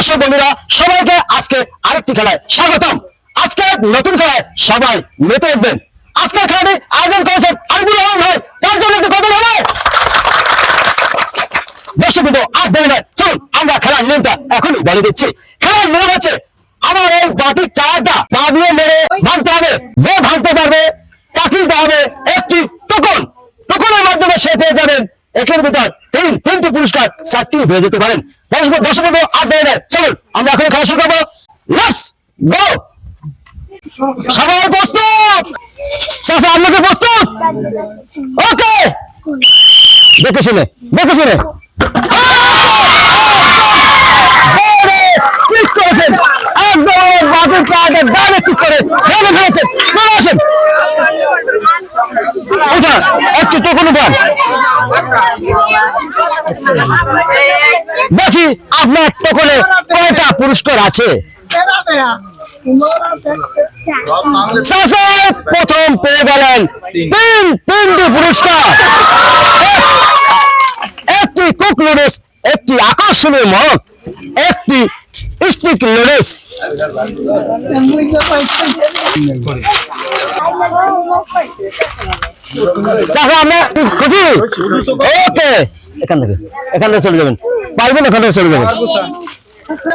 দর্শক বন্ধুরা, সবাইকে আজকে আরেকটি খেলায় স্বাগতম। আজকে নতুন খেলায় সবাই মেতে উঠবেন। আজকের খেলাটি আয়োজন করেছেন আরিফুর রহমান ভাই। তার জন্য হবে দর্শক আর দেরি নয়। চলুন, আমরা খেলার নিয়মটা এখনই বলে দিচ্ছি। খেলার নিয়ম হচ্ছে, আমার এই বাটির টায়ারটা পা দিয়ে মেরে ভাঙতে হবে। যে ভাঙতে পারবে তাকে হবে একটি টোকন। টোকনের মাধ্যমে সে পেয়ে যাবেন একের ভিতর তিন, তিনটি পুরস্কার চারটি হয়ে যেতে পারেন। চলুন, আমরা এখন শুরু করব। লেটস গো সবাই প্রস্তুত! আপনাকে প্রস্তুত? ওকে! দেখে শুনে, দেখে করেছেন। একদম ডানে ক্লিক করে ফেলেছেন। চলে আসেন। উঠান একটু টোকন উঠান। দেখি আপনার টোকনে কয়টা পুরস্কার আছে? প্রথম পেয়ে গেলেন তিন তিনটি পুরস্কার। একটি কুক নুডলস, একটি আকর্ষণীয় মগ একটি স্টিক নুডলস। ওকে। এখান থেকে চলে যাবেন। এখান থেকে চলে যাবেন।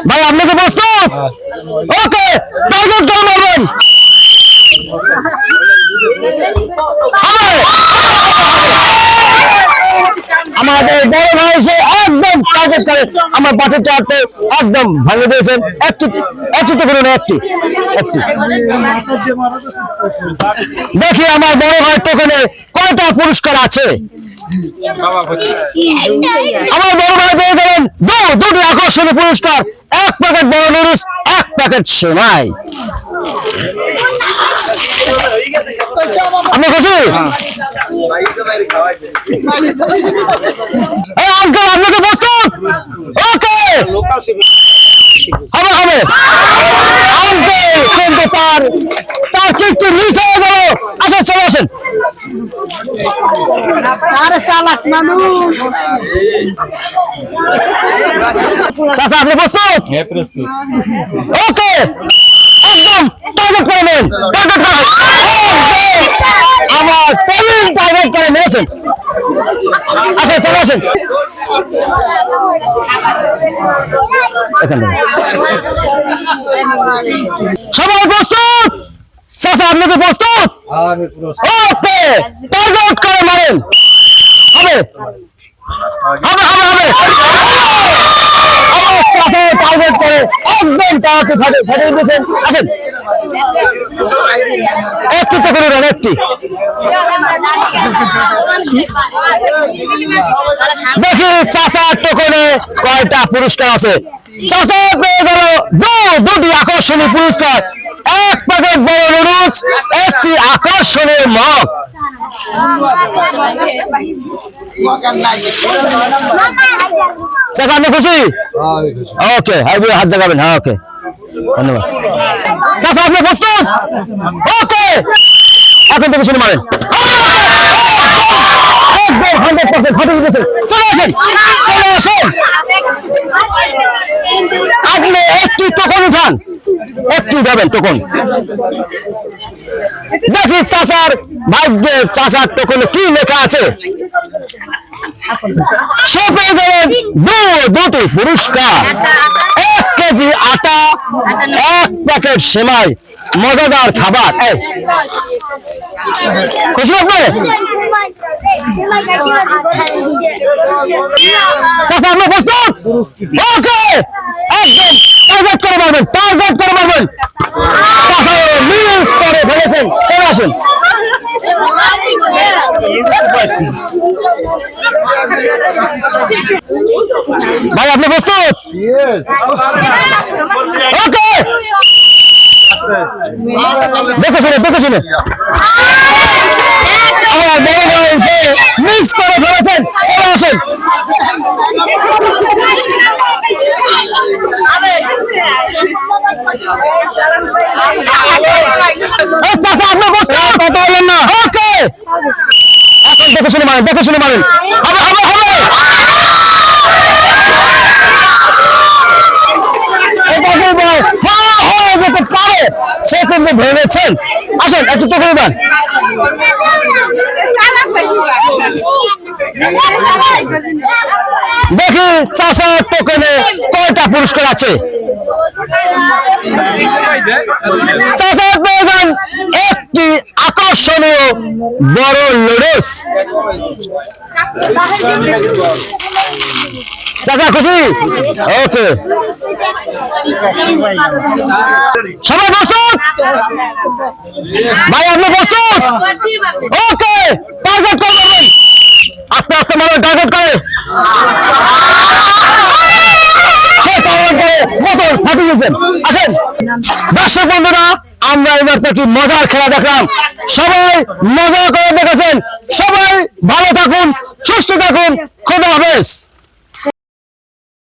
ভাই আপনাকে প্রস্তুত? ওকে, টার্গেট করে মারবেন। আমাদের বড় ভাই, সে একদম টার্গেট করে আমার বাটের চারটে একদম ভাঙে দিয়েছেন। একটি করে করুন একটি একটি। দেখি আমার বড় ভাই টোকেনে কয়টা পুরস্কার আছে? আমার বড় ভাই পেয়ে গেলেন দু পুরস্কার। এক প্যাকেট বড় নুডলস, এক প্যাকেট সেমাই। আপনি খুশি? আঙ্কেল আপনাকে প্রস্তুত? ওকে! হবে হবে। আঙ্কেল কিন্তু তার তার কিকটি মিস হয়ে আসেন, চলে আসেন। আরে চালাক মানুষ চাচা আপনি প্রস্তুত? হ্যাঁ প্রস্তুত। ওকে একদম টার্গেট করে নেন টার্গেট করে আমার টেবিল টার্গেট করে নিয়েছেন। আসেন চলে আসেন। সবাই প্রস্তুত? চাচা আপনি কি প্রস্তুত? আমি ওকে টার্গেট করে মারেন। হবে। হবে হবে হবে। আমার টার্গেট করে। একদম টাওয়ারটি ফাটে ফাটিয়ে দিয়েছেন আসেন। একটি তো করে দেন একটি। দেখি চাচার টোকনে কয়টা পুরস্কার আছে। চাচা পেয়ে গেল দু দুটি আকর্ষণীয় পুরস্কার। এক প্যাকেট বড় নুডলস, একটি আকর্ষণীয় মগ। চাচা, আপনি খুশি? ওকে, হাই বুড়ো হাত জাগাবেন হ্যাঁ ওকে। ধন্যবাদ। চাচা, আপনি প্রস্তুত? ওকে। এখন থেকে শুনে মারেন। একদম হান্ড্রেড পার্সেন্ট দিয়েছেন চলে আসেন চলে আসেন। একটি তখন উঠান। একটু দেবেন তখন। দেখি চাচার ভাগ্যের চাচার টোকনে কি লেখা আছে। দু এক কেজি আটা, এক প্যাকেট মজাদার খাবার। খুশি আপনি? চাচা আপনি প্রস্তুত? একদম টার্গেট করে মারবেন, টার্গেট করে মারবেন। মিস করে ফেলেছেন। চলে আসুন। ভাই, আপনি প্রস্তুত? ওকে। দেখে শুনে দেখে শুনে। মিস করে ফেলেছেন। পারবেন না। ওকে। দেখে শুনে মারেন দেখে শুনে মারেন। হবে। হবে হবে দেখি চাষা টোকেনে কয়টা পুরস্কার আছে? চাষা পেয়ে এক একটি আকর্ষণীয় বড় লোডেস। চাচা, খুশি? ওকে। সবাই প্রস্তুত? ভাই, আপনি প্রস্তুত? ওকে টার্গেট করে ভাই আস্তে আস্তে মানুষ টার্গেট করে। টার্গেট করে দর্শক বন্ধুরা আমরা এবার তো একটি মজার খেলা দেখলাম। সবাই মজা করে দেখেছেন। সবাই ভালো থাকুন, সুস্থ থাকুন। খোদা হাফেজ।